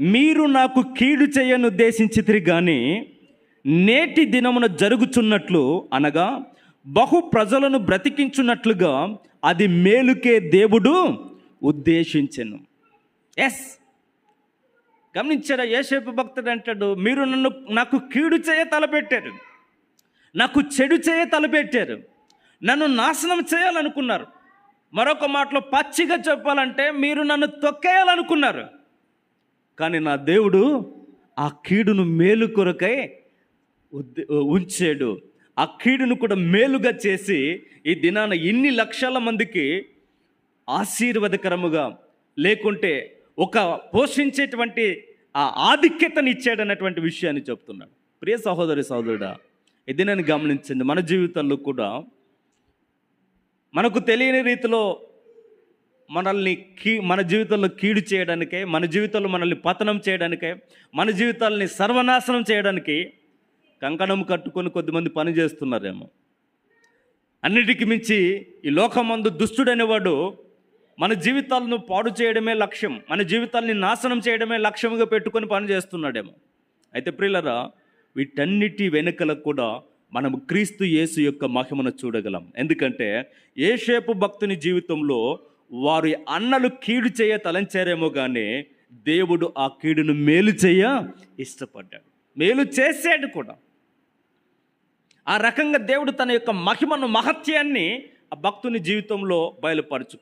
మీరు నాకు కీడు చేయను ఉద్దేశించితిరి కానీ నేటి దినమున జరుగుచున్నట్లు అనగా బహు ప్రజలను బ్రతికించున్నట్లుగా అది మేలుకే దేవుడు ఉద్దేశించెను. ఎస్ గమనించారా? ఏసేపు భక్తుడు అంటాడు మీరు నన్ను నాకు కీడు చేయ తలపెట్టారు. నాకు చెడు చేయ తలపెట్టారు. నన్ను నాశనం చేయాలనుకున్నారు. మరొక మాటలో పచ్చిగా చెప్పాలంటే మీరు నన్ను తొక్కేయాలనుకున్నారు. కానీ నా దేవుడు ఆ కీడును మేలు కొరకై ఉంచాడు. ఆ కీడును కూడా మేలుగా చేసి ఈ దినాన ఇన్ని లక్షల మందికి ఆశీర్వాదకరముగా లేకుంటే ఒక పోషించేటువంటి ఆ ఆధిక్యతని ఇచ్చాడన్నటువంటి విషయాన్ని చెప్తున్నాడు. ప్రియ సహోదరి సహోదరుడా ఇది నేను గమనించింది మన జీవితంలో కూడా మనకు తెలియని రీతిలో మనల్ని కీ మన జీవితంలో కీడు చేయడానికే మన జీవితంలో మనల్ని పతనం చేయడానికే మన జీవితాలని సర్వనాశనం చేయడానికి కంకణం కట్టుకొని కొద్దిమంది పని చేస్తున్నారేమో. అన్నిటికి మించి ఈ లోకమందు దుష్టుడనేవాడు మన జీవితాలను పాడు చేయడమే లక్ష్యం మన జీవితాల్ని నాశనం చేయడమే లక్ష్యంగా పెట్టుకొని పని చేస్తున్నాడేమో. అయితే ప్రియులరా వీటన్నిటి వెనుకల కూడా మనం క్రీస్తు యేసు యొక్క మహిమను చూడగలం. ఎందుకంటే ఏషేపు భక్తుని జీవితంలో వారి అన్నలు కీడు చేయ తలంచారేమో కానీ దేవుడు ఆ కీడును మేలు చేయ ఇష్టపడ్డాడు. మేలు చేసాడు కూడా. ఆ రకంగా దేవుడు తన యొక్క మహిమను మహత్యాన్ని ఆ భక్తుని జీవితంలో బయలుపరచు